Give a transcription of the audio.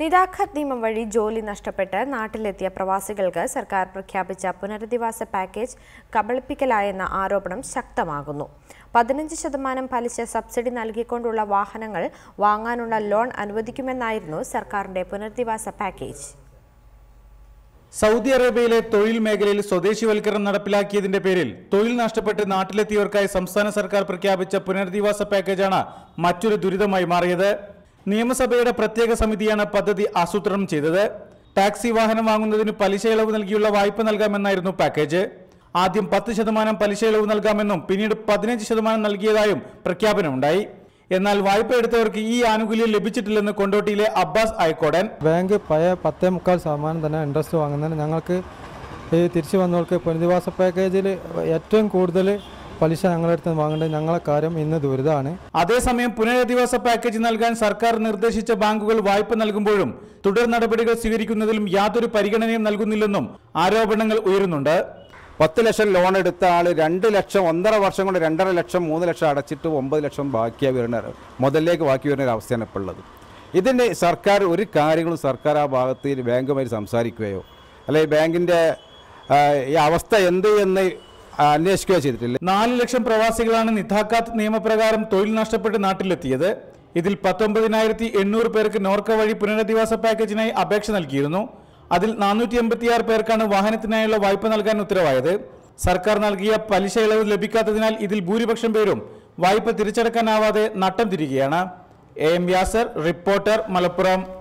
നിതാഖാത്ത് നിയമം വഴി ജോലി നഷ്ടപ്പെട്ട് നാട്ടിലെത്തിയ പ്രവാസികൾക്ക് സർക്കാർ പ്രഖ്യാപിച്ച പുനരധിവാസ പാക്കേജ് കബളിപ്പിക്കലായെന്ന ആരോപണം ശക്തമാകുന്നു. പതിനഞ്ച് ശതമാനം പലിശ സബ്സിഡി നൽകിക്കൊണ്ടുള്ള വാഹനങ്ങൾ വാങ്ങാനുള്ള ലോൺ അനുവദിക്കുമെന്നായിരുന്നു സർക്കാരിന്റെ പുനരധിവാസ പാക്കേജ്. സൗദി അറേബ്യയിലെ തൊഴിൽ മേഖലയിൽ സ്വദേശിവൽക്കരണം നടപ്പിലാക്കിയതിന്റെ പേരിൽ തൊഴിൽ നഷ്ടപ്പെട്ട് നാട്ടിലെത്തിയവർക്കായി സംസ്ഥാന സർക്കാർ പ്രഖ്യാപിച്ച പുനരധിവാസ പാക്കേജാണ് മറ്റൊരു ദുരിതമായി മാറിയത്. നിയമസഭയുടെ പ്രത്യേക സമിതിയാണ് പദ്ധതി ആസൂത്രണം ചെയ്തത്. ടാക്സി വാഹനം വാങ്ങുന്നതിന് പലിശ ഇളവ് നൽകിയുള്ള വായ്പ നൽകാമെന്നായിരുന്നു പാക്കേജ്. ആദ്യം പത്ത് ശതമാനം പലിശ ഇളവ് നൽകാമെന്നും പിന്നീട് പതിനഞ്ച് ശതമാനം നൽകിയതായും പ്രഖ്യാപനമുണ്ടായി. എന്നാൽ വായ്പ എടുത്തവർക്ക് ഈ ആനുകൂല്യം ലഭിച്ചിട്ടില്ലെന്ന് കൊണ്ടോട്ടിയിലെ അബ്ബാസ് അയക്കോടൻ ബാങ്ക് പഴയ പത്തേ മുക്കാൽ ശതമാനം തന്നെ ഇൻട്രസ്റ്റ് വാങ്ങുന്നതിന് ഞങ്ങൾക്ക് ഈ തിരിച്ചു വന്നവർക്ക് പുനരധിവാസ പാക്കേജിൽ ഏറ്റവും കൂടുതൽ പലിശ ഞങ്ങളുടെ അടുത്ത് നിന്ന് വാങ്ങേണ്ടത് ഞങ്ങളെ കാര്യം ഇന്ന് ദുരിതമാണ്. അതേസമയം പുനരധിവാസ പാക്കേജ് നൽകാൻ സർക്കാർ നിർദ്ദേശിച്ച ബാങ്കുകൾ വായ്പ നൽകുമ്പോഴും തുടർ നടപടികൾ സ്വീകരിക്കുന്നതിലും യാതൊരു പരിഗണനയും നൽകുന്നില്ലെന്നും ആരോപണങ്ങൾ ഉയരുന്നുണ്ട്. പത്ത് ലക്ഷം ലോൺ എടുത്ത ആൾ രണ്ട് ലക്ഷം ഒന്നര വർഷം കൊണ്ട് രണ്ടര ലക്ഷം മൂന്ന് ലക്ഷം അടച്ചിട്ട് ഒമ്പത് ലക്ഷം ബാക്കിയാ വരുന്ന മുതലിലേക്ക് ബാക്കി വരുന്ന ഒരു അവസ്ഥയാണ് ഇപ്പോൾ ഉള്ളത്. ഇതിന് സർക്കാർ ഒരു കാര്യങ്ങളും സർക്കാർ ആ ഭാഗത്ത് ബാങ്കുമായി സംസാരിക്കുകയോ അല്ലെങ്കിൽ ബാങ്കിന്റെ ഈ അവസ്ഥ എന്ത് എന്ന് അന്വേഷിക്കുകയോ ചെയ്തിട്ടില്ല. നാല് ലക്ഷം പ്രവാസികളാണ് നിതാഖാത്ത് നിയമപ്രകാരം തൊഴിൽ നഷ്ടപ്പെട്ട് നാട്ടിലെത്തിയത്. ഇതിൽ പത്തൊമ്പതിനായിരത്തി എണ്ണൂറ് പേർക്ക് നോർക്ക വഴി പുനരധിവാസ പാക്കേജിനായി അപേക്ഷ നൽകിയിരുന്നു. അതിൽ നാനൂറ്റി എൺപത്തിയാറ് പേർക്കാണ് വാഹനത്തിനായുള്ള വായ്പ നൽകാൻ ഉത്തരവായത്. സർക്കാർ നൽകിയ പലിശ ഇളവ് ലഭിക്കാത്തതിനാൽ ഇതിൽ ഭൂരിപക്ഷം പേരും വായ്പ തിരിച്ചടക്കാനാവാതെ നട്ടം തിരികെയാണ്. A M Vyasar reporter Malappuram.